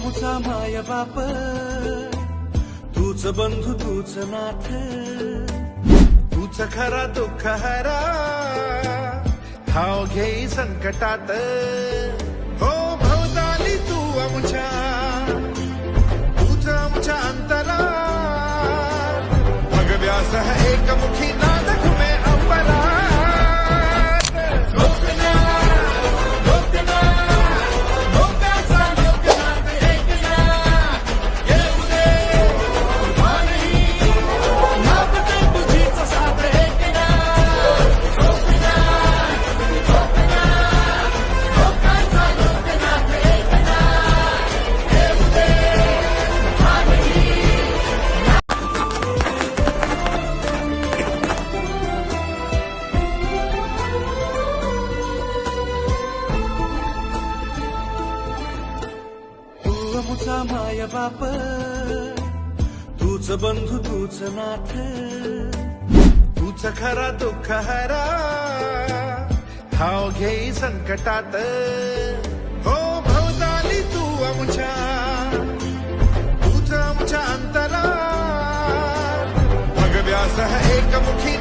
माय बाप तूच बंधू तूच नाथ तूच खरा दुःख हरा. हाव घेई संकटात हो भवताली तू आमच्या तूच आमच्या अंतरा भगव्यास एकमुखी तू माय बाप तूच बंधू तूच नाथ तूच खरा दुःख हरा हाव घेई संकटात. हो भवताली तू आमच्या तूच आमच्या अंतरा मग व्यास एकमुखी